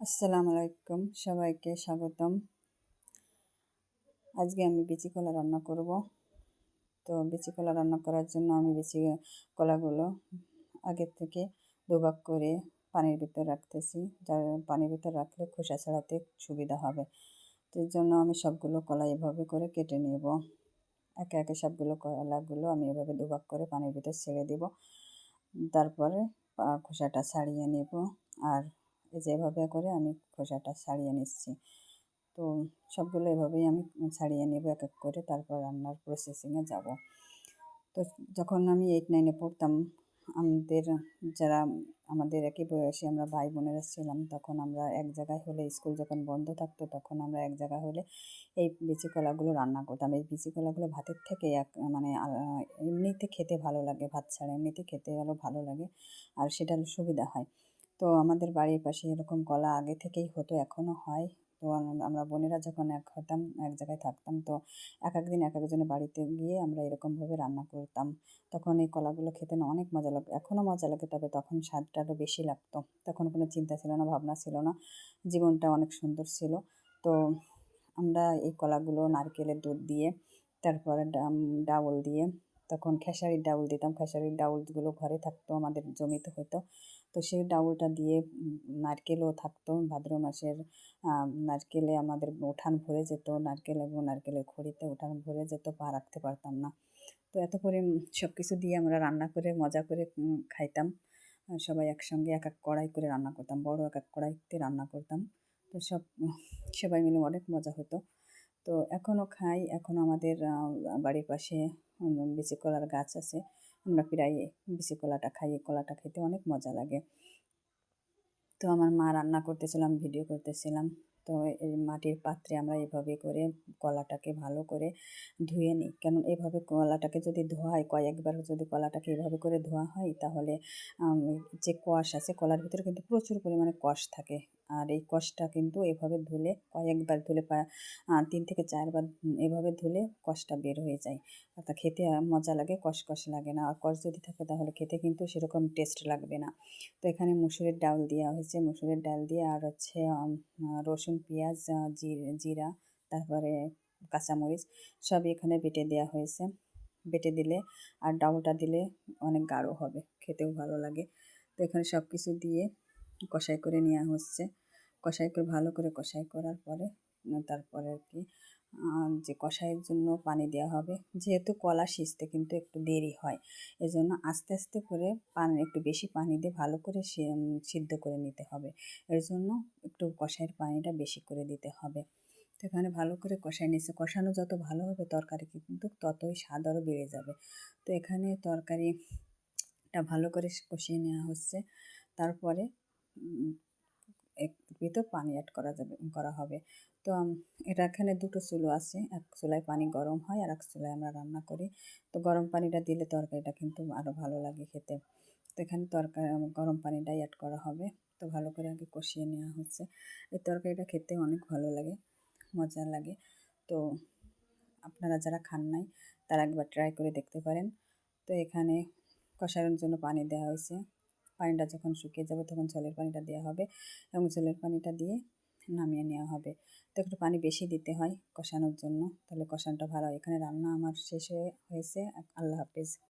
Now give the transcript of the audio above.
আসসালামু আলাইকুম, সবাইকে স্বাগতম। আজকে আমি বিচি কলা রান্না করব। তো বিচি কলা রান্না করার জন্য আমি বিচি কলাগুলো আগের থেকে দুভাগ করে পানির ভিতর রাখতেছি। যার পানির ভিতর রাখলে খোসা ছাড়াতে সুবিধা হবে। তো এর জন্য আমি সবগুলো কলা এভাবে করে কেটে নেব। একে একে সবগুলো কলাগুলো আমি এভাবে দুভাগ করে পানির ভিতর ছেড়ে দেব। তারপরে খোসাটা ছাড়িয়ে নেব। আর এই যে এভাবে করে আমি খোসাটা ছাড়িয়ে নিচ্ছি। তো সবগুলো এভাবেই আমি ছাড়িয়ে নেব, এক এক করে তারপর রান্নার প্রসেসিংয়ে যাব। তো যখন আমি এইট নাইনে পড়তাম, আমাদের যারা, আমাদের একই বয়সী আমরা ভাই বোনেরা ছিলাম, তখন আমরা এক জায়গায় হলে স্কুল যখন বন্ধ থাকতো, তখন আমরা এক জায়গায় হলে এই বিচি কলাগুলো রান্না করতাম। এই বিচি কলাগুলো ভাতের থেকে এক মানে এমনিতে খেতে ভালো লাগে, ভাত ছাড়া এমনিতে খেতে আরও ভালো লাগে, আর সেটা সুবিধা হয়। তো আমাদের বাড়ির পাশে এরকম কলা আগে থেকেই হতো এখনও হয়। তো আমরা বোনেরা যখন এক হতাম, এক জায়গায় থাকতাম, তো এক এক দিন এক একজনের বাড়িতে গিয়ে আমরা এরকমভাবে রান্না করতাম। তখন এই কলাগুলো খেতে না অনেক মজা লাগতো এখনও মজা লাগে, তবে তখন স্বাদটা আরও বেশি লাগতো। তখন কোনো চিন্তা ছিল না, ভাবনা ছিল না, জীবনটা অনেক সুন্দর ছিল। তো আমরা এই কলাগুলো নারকেলের দুধ দিয়ে, তারপরে ডাউল দিয়ে, তখন খেসারির ডাউল দিতাম। খেসারির ডাউলগুলো ঘরে থাকতো, আমাদের জমিতে হতো তো সেই ডাউলটা দিয়ে নারকেলও থাকতো। ভাদ্র মাসের নারকেলে আমাদের উঠান ভরে যেত। নারকেল এবং নারকেলের খড়িতে উঠান ভরে যেত, পা রাখতে পারতাম না। তো এত করে সব কিছু দিয়ে আমরা রান্না করে, মজা করে খাইতাম। সবাই একসঙ্গে এক এক কড়াই করে রান্না করতাম, বড় এক এক কড়াইতে রান্না করতাম। তো সব, সবাই মিলে অনেক মজা হতো। তো এখনও খাই এখন আমাদের বাড়ির পাশে বিচি কলার গাছ আছে। আমরা প্রায় বিচি কলাটা খাই কলাটা খেতে অনেক মজা লাগে। তো আমার মা রান্না করতেছিলাম, ভিডিও করতেছিলাম। তো এই মাটির পাত্রে আমরা এভাবে করে কলাটাকে ভালো করে ধুয়ে নিই। কেন এভাবে কলাটাকে যদি ধোয়া হয় কয়েকবার যদি কলাটাকে এভাবে করে ধোয়া হয়, তাহলে যে কষ আছে, কলার ভিতরে কিন্তু প্রচুর পরিমাণে কষ থাকে। আর এই কষটা কিন্তু এভাবে ধুলে কয়েকবার ধুলে তিন থেকে চারবার এভাবে ধুলে কষটা বের হয়ে যায়। তা খেতে মজা লাগে কষ কষ লাগে না। আর কষ যদি থাকে তাহলে খেতে কিন্তু সেরকম টেস্ট লাগবে না। তো এখানে মুসুরের ডাল দেওয়া হয়েছে। মুসুরের ডাল দিয়ে আর হচ্ছে রসুন, পেঁয়াজ জিরা তারপরে কাঁচামরিচ সবই এখানে বেটে দেওয়া হয়েছে। বেটে দিলে আর ডাউলটা দিলে অনেক গাঢ় হবে। খেতেও ভালো লাগে। তো এখানে সব কিছু দিয়ে কষাই করে নেওয়া হচ্ছে। কষাই করে, ভালো করে কষাই করার পরে তারপরে আর কি যে কষাইয়ের জন্য পানি দেওয়া হবে। যেহেতু কলা সিজতে কিন্তু একটু দেরি হয়, এজন্য আস্তে আস্তে করে পানি, একটু বেশি পানি দিয়ে ভালো করে সিদ্ধ করে নিতে হবে। এর জন্য একটু কষাইয়ের পানিটা বেশি করে দিতে হবে। তো এখানে ভালো করে কষাই নিচ্ছে কষানো যত ভালো হবে তরকারি কিন্তু ততই স্বাদ আরও বেড়ে যাবে। তো এখানে তরকারিটা ভালো করে কষিয়ে নেওয়া হচ্ছে। তারপরে ভিতর পানি অ্যাড করা যাবে, করা হবে। তো এটা এখানে দুটো চুলো আছে, এক চুলায় পানি গরম হয় আর এক চুলায় আমরা রান্না করি। তো, গরম পানিটা দিলে তরকারিটা কিন্তু আরও ভালো লাগে খেতে। তো, এখানে তরকারি গরম পানিটাই অ্যাড করা হবে। তো, ভালো করে আগে কষিয়ে নেওয়া হচ্ছে। এই তরকারিটা খেতে অনেক ভালো লাগে মজা লাগে। তো, আপনারা যারা খান নাই, তারা একবার ট্রাই করে দেখতে পারেন। তো, এখানে কষানোর জন্য পানি দেওয়া হয়েছে। পানিটা যখন শুকিয়ে যাবে তখন জলের পানিটা দেওয়া হবে এবং জলের পানিটা দিয়ে নামিয়ে নেওয়া হবে। তো একটু পানি বেশি দিতে হয় কষানোর জন্য, তাহলে কষানটা ভালো হয়। এখানে রান্না আমার শেষ হয়ে, হয়েছে। আল্লাহ হাফিজ।